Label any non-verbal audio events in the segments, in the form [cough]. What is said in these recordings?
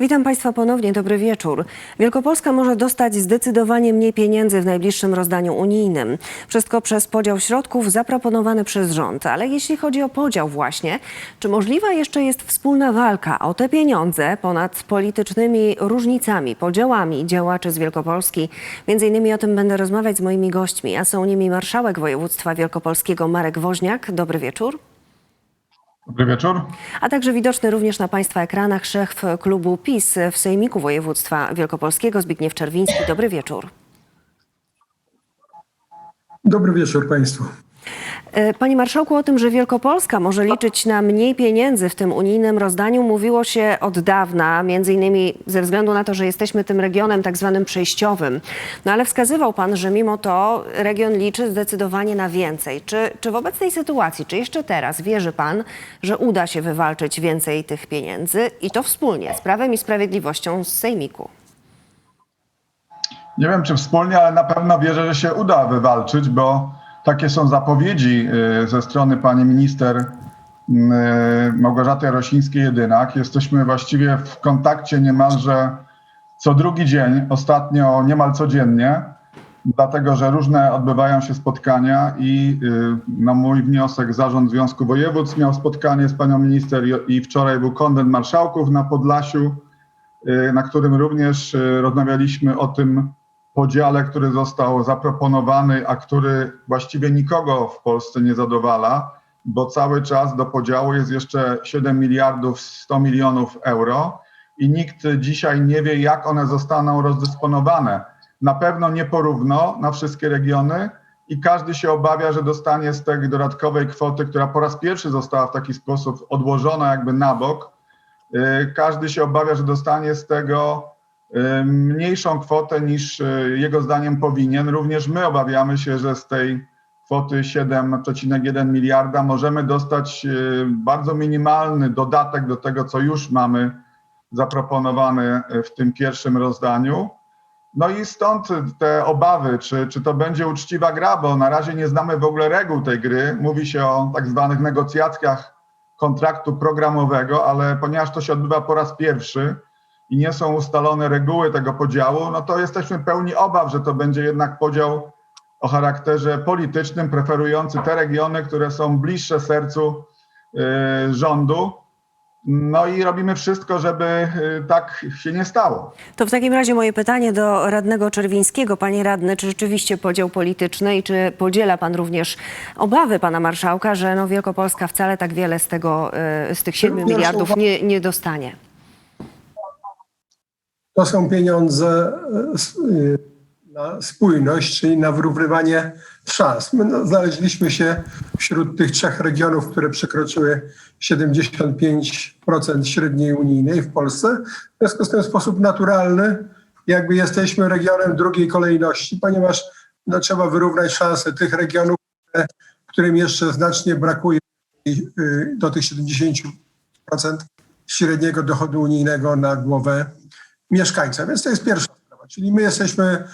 Witam Państwa ponownie, dobry wieczór. Wielkopolska może dostać zdecydowanie mniej pieniędzy w najbliższym rozdaniu unijnym. Wszystko przez podział środków zaproponowany przez rząd. Ale jeśli chodzi o podział właśnie, czy możliwa jeszcze jest wspólna walka o te pieniądze ponad politycznymi różnicami, podziałami działaczy z Wielkopolski? Między innymi o tym będę rozmawiać z moimi gośćmi, a są nimi marszałek województwa wielkopolskiego Marek Woźniak. Dobry wieczór. Dobry wieczór. A także widoczny również na Państwa ekranach szef klubu PiS w Sejmiku Województwa Wielkopolskiego Zbigniew Czerwiński. Dobry wieczór. Dobry wieczór Państwu. E, Panie Marszałku, o tym, że Wielkopolska może liczyć na mniej pieniędzy w tym unijnym rozdaniu mówiło się od dawna, między innymi ze względu na to, że jesteśmy tym regionem tak zwanym przejściowym. No ale wskazywał Pan, że mimo to region liczy zdecydowanie na więcej. Czy, czy w obecnej sytuacji, czy jeszcze teraz wierzy Pan, że uda się wywalczyć więcej tych pieniędzy i to wspólnie z Prawem i Sprawiedliwością z Sejmiku? Nie wiem, czy wspólnie, ale na pewno wierzę, że się uda wywalczyć, bo takie są zapowiedzi y, ze strony pani minister y, Małgorzaty Rosińskiej-Jedynak. Jesteśmy właściwie w kontakcie niemalże co drugi dzień, ostatnio niemal codziennie, dlatego że różne odbywają się spotkania i y, na mój wniosek Zarząd Związku Województw miał spotkanie z panią minister i- wczoraj był konwent marszałków na Podlasiu, na którym również rozmawialiśmy o tym podziale, który został zaproponowany, a który właściwie nikogo w Polsce nie zadowala, bo cały czas do podziału jest jeszcze 7 miliardów 100 milionów euro i nikt dzisiaj nie wie, jak one zostaną rozdysponowane. Na pewno nie porówno na wszystkie regiony i każdy się obawia, że dostanie z tej dodatkowej kwoty, która po raz pierwszy została w taki sposób odłożona jakby na bok, y, każdy się obawia, że dostanie z tego mniejszą kwotę niż y, jego zdaniem powinien. Również my obawiamy się, że z tej kwoty 7,1 miliarda możemy dostać y, bardzo minimalny dodatek do tego, co już mamy zaproponowane w tym pierwszym rozdaniu. No i stąd te obawy, czy, czy to będzie uczciwa gra, bo na razie nie znamy w ogóle reguł tej gry. Mówi się o tak zwanych negocjacjach kontraktu programowego, ale ponieważ to się odbywa po raz pierwszy i nie są ustalone reguły tego podziału, no to jesteśmy pełni obaw, że to będzie jednak podział o charakterze politycznym, preferujący te regiony, które są bliższe sercu y, rządu. No i robimy wszystko, żeby y, tak się nie stało. To w takim razie moje pytanie do radnego Czerwińskiego. Panie radny, czy rzeczywiście podział polityczny i czy podziela pan również obawy pana marszałka, że no Wielkopolska wcale tak wiele z, tego, y, z tych 7 Pierwsza miliardów nie, nie dostanie? To są pieniądze e, y, na spójność, czyli na wyrównywanie szans. My no, znaleźliśmy się wśród tych trzech regionów, które przekroczyły 75% średniej unijnej w Polsce. W związku z tym w sposób naturalny jakby jesteśmy regionem drugiej kolejności, ponieważ no, trzeba wyrównać szanse tych regionów, którym jeszcze znacznie brakuje y, do tych 70% średniego dochodu unijnego na głowę mieszkańca. Więc to jest pierwsza sprawa. Czyli my jesteśmy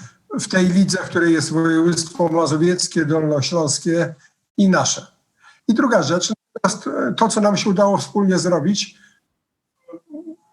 w tej lidze, w której jest województwo mazowieckie, dolnośląskie i nasze. I druga rzecz, e, to, co nam się udało wspólnie zrobić,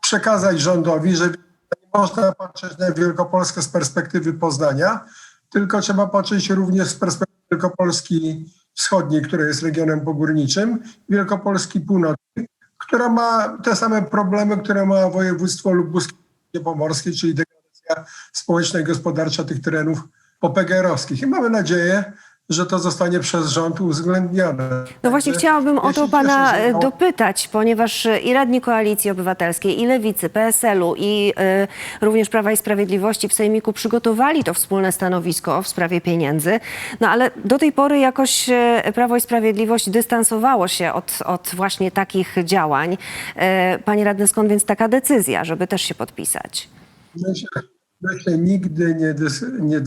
przekazać rządowi, że nie można patrzeć na Wielkopolskę z perspektywy Poznania, tylko trzeba patrzeć również z perspektywy Wielkopolski Wschodniej, która jest regionem pogórniczym, Wielkopolski Północnej, która ma te same problemy, które ma województwo lubuskie pomorskie, czyli degradacja społeczna i gospodarcza tych terenów popegerowskich. I mamy nadzieję, że to zostanie przez rząd uwzględnione. No właśnie chciałabym o to pana e, dopytać, ponieważ i radni Koalicji Obywatelskiej, i Lewicy, PSL-u, i e, również Prawa i Sprawiedliwości w Sejmiku przygotowali to wspólne stanowisko w sprawie pieniędzy. No ale do tej pory jakoś e, Prawo i Sprawiedliwość dystansowało się od, od właśnie takich działań. E, Panie radny, skąd więc taka decyzja, żeby też się podpisać? My się, my się nigdy nie, dys, nie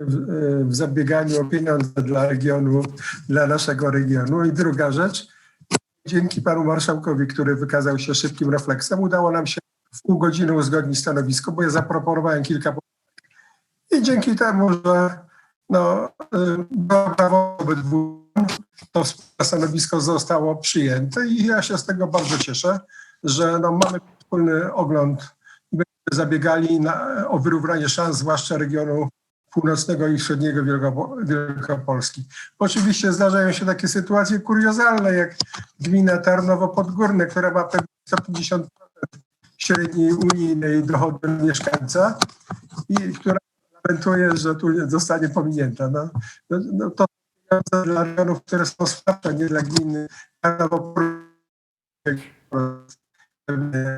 w, e, w zabieganiu o pieniądze dla regionu, dla naszego regionu. I druga rzecz, dzięki panu marszałkowi, który wykazał się szybkim refleksem, udało nam się w pół godziny uzgodnić stanowisko, bo ja zaproponowałem kilka. I dzięki temu, że no, było prawo obydwu, to stanowisko zostało przyjęte i ja się z tego bardzo cieszę, że no, mamy wspólny ogląd będziemy zabiegali na, o wyrównanie szans, zwłaszcza regionu północnego i Wielkopo- Wielkopolski. Oczywiście zdarzają się takie sytuacje kuriozalne, jak gmina Tarnowo Podgórne, która ma pewnie 150% średniej unijnej dochodu mieszkańca i która lamentuje, że tu zostanie pominięta. No, no, no to dla regionów, które są słabsze, nie dla gminy Tarnowo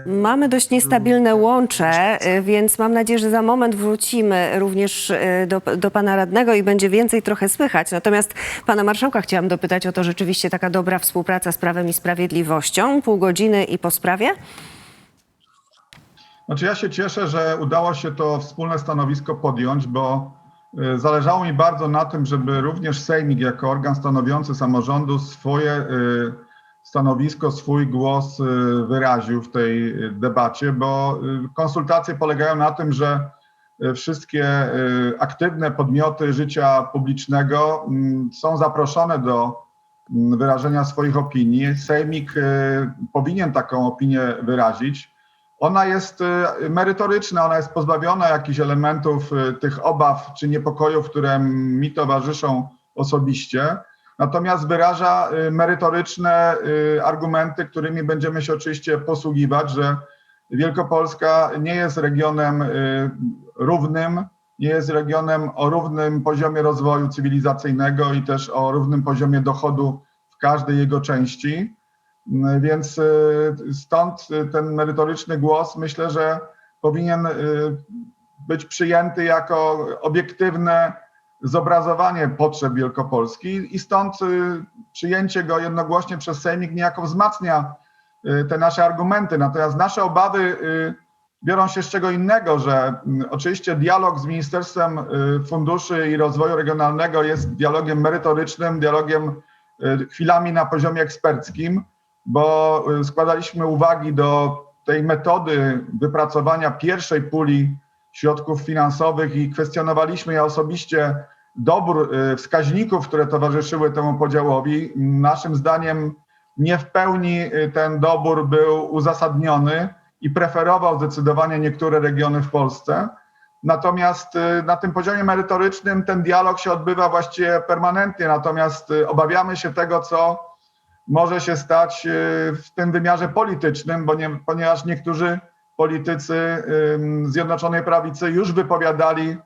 Mamy dość niestabilne łącze, y, więc mam nadzieję, że za moment wrócimy również y, do, do pana radnego i będzie więcej trochę słychać. Natomiast pana marszałka chciałam dopytać o to rzeczywiście taka dobra współpraca z Prawem i Sprawiedliwością. Pół godziny i po sprawie? Znaczy ja się cieszę, że udało się to wspólne stanowisko podjąć, bo y, zależało mi bardzo na tym, żeby również Sejmik jako organ stanowiący samorządu swoje y, stanowisko, swój głos y, wyraził w tej y, debacie, bo y, konsultacje polegają na tym, że wszystkie aktywne podmioty życia publicznego mm, są zaproszone do mm, wyrażenia swoich opinii. Sejmik powinien taką opinię wyrazić. Ona jest merytoryczna, ona jest pozbawiona jakichś elementów tych obaw czy niepokojów, które mi towarzyszą osobiście. Natomiast wyraża y, merytoryczne y, argumenty, którymi będziemy się oczywiście posługiwać, że Wielkopolska nie jest regionem y, równym, nie jest regionem o równym poziomie rozwoju cywilizacyjnego i też o równym poziomie dochodu w każdej jego części. Mm, Więc stąd ten merytoryczny głos myślę, że powinien być przyjęty jako obiektywne zobrazowanie potrzeb Wielkopolski i stąd y, przyjęcie go jednogłośnie przez Sejmik niejako wzmacnia y, te nasze argumenty. Natomiast nasze obawy y, biorą się z czego innego, że mm, oczywiście dialog z Ministerstwem Funduszy i Rozwoju Regionalnego jest dialogiem merytorycznym, dialogiem chwilami na poziomie eksperckim, bo składaliśmy uwagi do tej metody wypracowania pierwszej puli środków finansowych i kwestionowaliśmy ja osobiście dobór y, wskaźników, które towarzyszyły temu podziałowi. Naszym zdaniem nie w pełni y, ten dobór był uzasadniony i preferował zdecydowanie niektóre regiony w Polsce. Natomiast y, na tym poziomie merytorycznym ten dialog się odbywa właściwie permanentnie, natomiast obawiamy się tego, co może się stać w tym wymiarze politycznym, bo nie, ponieważ niektórzy politycy Zjednoczonej Prawicy już wypowiadali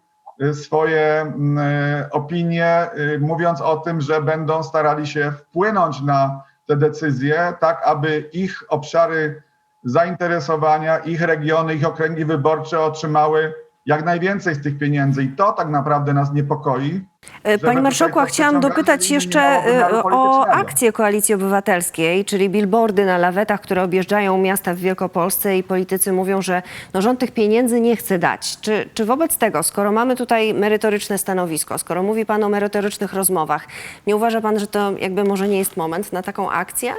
swoje mm, y, opinie, y, mówiąc o tym, że będą starali się wpłynąć na te decyzje, tak aby ich obszary zainteresowania, ich regiony, ich okręgi wyborcze otrzymały jak najwięcej z tych pieniędzy. I to tak naprawdę nas niepokoi. E, Panie marszałku, a chciałam dopytać jeszcze e, o politycznego. akcję Koalicji Obywatelskiej, czyli billboardy na lawetach, które objeżdżają miasta w Wielkopolsce i politycy mówią, że no, rząd tych pieniędzy nie chce dać. Czy, czy wobec tego, skoro mamy tutaj merytoryczne stanowisko, skoro mówi Pan o merytorycznych rozmowach, nie uważa Pan, że to jakby może nie jest moment na taką akcję?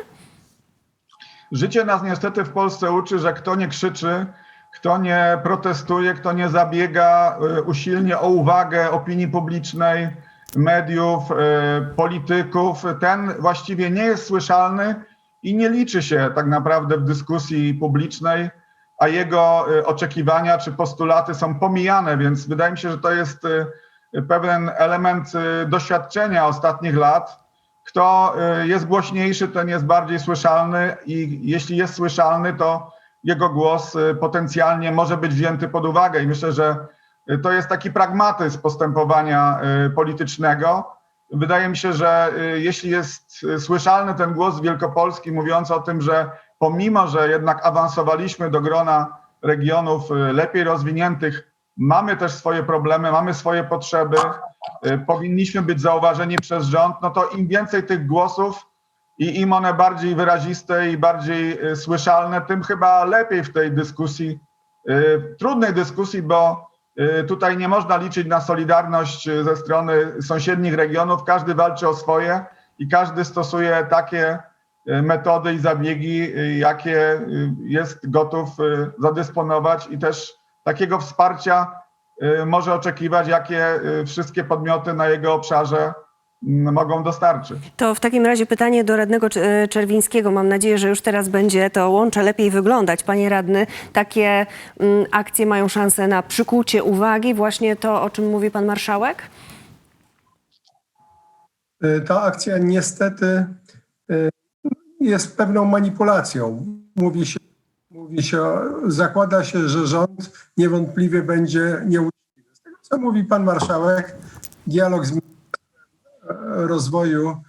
Życie nas niestety w Polsce uczy, że kto nie krzyczy, kto nie protestuje, kto nie zabiega y, usilnie o uwagę opinii publicznej, mediów, y, polityków, ten właściwie nie jest słyszalny i nie liczy się tak naprawdę w dyskusji publicznej, a jego y, oczekiwania czy postulaty są pomijane, więc wydaje mi się, że to jest pewien element doświadczenia ostatnich lat. Kto jest głośniejszy, ten jest bardziej słyszalny i jeśli jest słyszalny, to jego głos y, potencjalnie może być wzięty pod uwagę i myślę, że y, to jest taki pragmatyzm postępowania y, politycznego. Wydaje mi się, że jeśli jest słyszalny ten głos Wielkopolski mówiący o tym, że pomimo, że jednak awansowaliśmy do grona regionów lepiej rozwiniętych, mamy też swoje problemy, mamy swoje potrzeby, powinniśmy być zauważeni przez rząd, no to im więcej tych głosów i im one bardziej wyraziste i bardziej y, słyszalne, tym chyba lepiej w tej dyskusji, y, trudnej dyskusji, bo y, tutaj nie można liczyć na solidarność ze strony sąsiednich regionów. Każdy walczy o swoje i każdy stosuje takie metody i zabiegi, jakie jest gotów zadysponować i też takiego wsparcia może oczekiwać, jakie wszystkie podmioty na jego obszarze mogą dostarczyć. To w takim razie pytanie do radnego Cz- Czerwińskiego. Mam nadzieję, że już teraz będzie to łącze lepiej wyglądać. Panie radny, takie mm, akcje mają szansę na przykucie uwagi, właśnie to, o czym mówi pan marszałek? Y, Ta akcja niestety y, jest pewną manipulacją. Mówi się, mówi się, zakłada się, że rząd niewątpliwie będzie nieuczciwy. Z tego, co mówi pan marszałek, dialog z rozwoju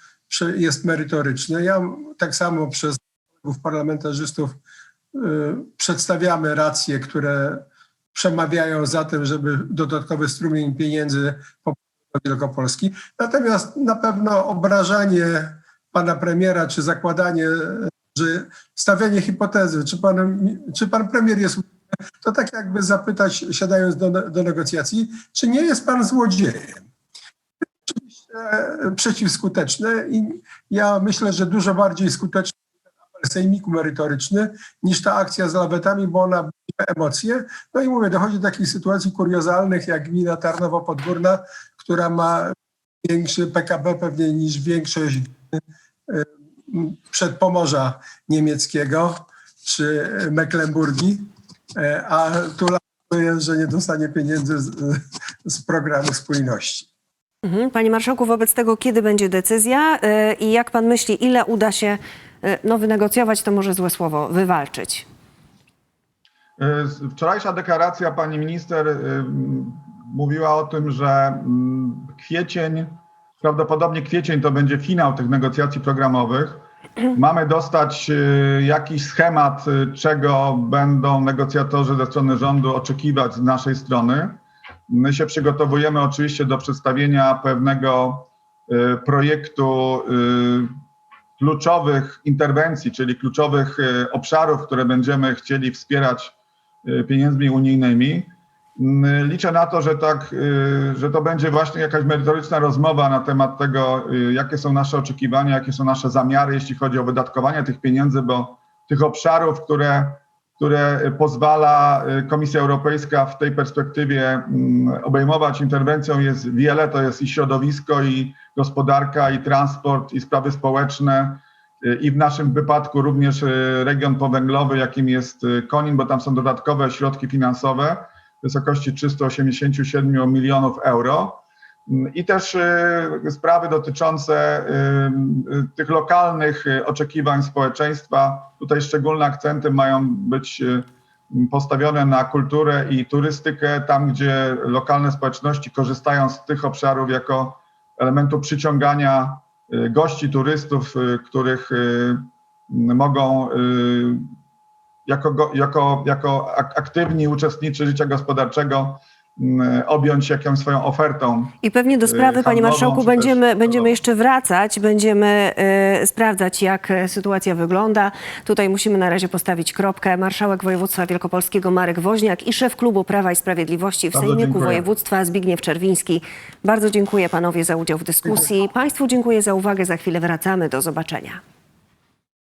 jest merytoryczny. Ja tak samo przez parlamentarzystów y, przedstawiamy racje, które przemawiają za tym, żeby dodatkowy strumień pieniędzy do Wielkopolski. Natomiast na pewno obrażanie pana premiera, czy zakładanie, że stawianie hipotezy, czy pan, czy pan premier jest, to tak jakby zapytać, siadając do, do negocjacji, czy nie jest pan złodziejem? E, przeciwskuteczne i ja myślę, że dużo bardziej skuteczny apel sejmiku merytoryczny niż ta akcja z lawetami, bo ona budzi emocje. No i mówię, dochodzi do takich sytuacji kuriozalnych, jak gmina Tarnowo-Podgórna, która ma większy PKB pewnie niż większość m, przedpomorza niemieckiego czy Mecklenburgii, e, a tu jest, że nie dostanie pieniędzy z, z programu spójności. Mhm. Panie marszałku, wobec tego kiedy będzie decyzja y, i jak pan myśli, ile uda się y, no, wynegocjować, to może złe słowo, wywalczyć? Y, Wczorajsza deklaracja pani minister mówiła o tym, że mm, kwiecień, prawdopodobnie kwiecień to będzie finał tych negocjacji programowych. [clears throat] Mamy dostać jakiś schemat, czego będą negocjatorzy ze strony rządu oczekiwać z naszej strony. My się przygotowujemy oczywiście do przedstawienia pewnego y, projektu y, kluczowych interwencji, czyli kluczowych y, obszarów, które będziemy chcieli wspierać pieniędzmi unijnymi. Mm, Liczę na to, że tak, że to będzie właśnie jakaś merytoryczna rozmowa na temat tego, jakie są nasze oczekiwania, jakie są nasze zamiary, jeśli chodzi o wydatkowanie tych pieniędzy, bo tych obszarów, które, które pozwala y, Komisja Europejska w tej perspektywie mm, obejmować interwencją jest wiele. To jest i środowisko, i gospodarka, i transport, i sprawy społeczne, y, i w naszym wypadku również region powęglowy, jakim jest Konin, bo tam są dodatkowe środki finansowe w wysokości 387 milionów euro. Mm, I też y, sprawy dotyczące y, y, tych lokalnych oczekiwań społeczeństwa. Tutaj szczególne akcenty mają być postawione na kulturę i turystykę, tam gdzie lokalne społeczności korzystają z tych obszarów jako elementu przyciągania gości, turystów, których mogą jako, jako, jako ak- aktywni uczestnicy życia gospodarczego objąć jakąś swoją ofertą. I pewnie do sprawy, handlową, panie marszałku, czy też będziemy, będziemy jeszcze wracać, będziemy e, sprawdzać, jak sytuacja wygląda. Tutaj musimy na razie postawić kropkę. Marszałek województwa wielkopolskiego Marek Woźniak i szef klubu Prawa i Sprawiedliwości w Bardzo Sejmiku dziękuję. Województwa Zbigniew Czerwiński. Bardzo dziękuję panowie za udział w dyskusji. Państwu dziękuję za uwagę. Za chwilę wracamy. Do zobaczenia.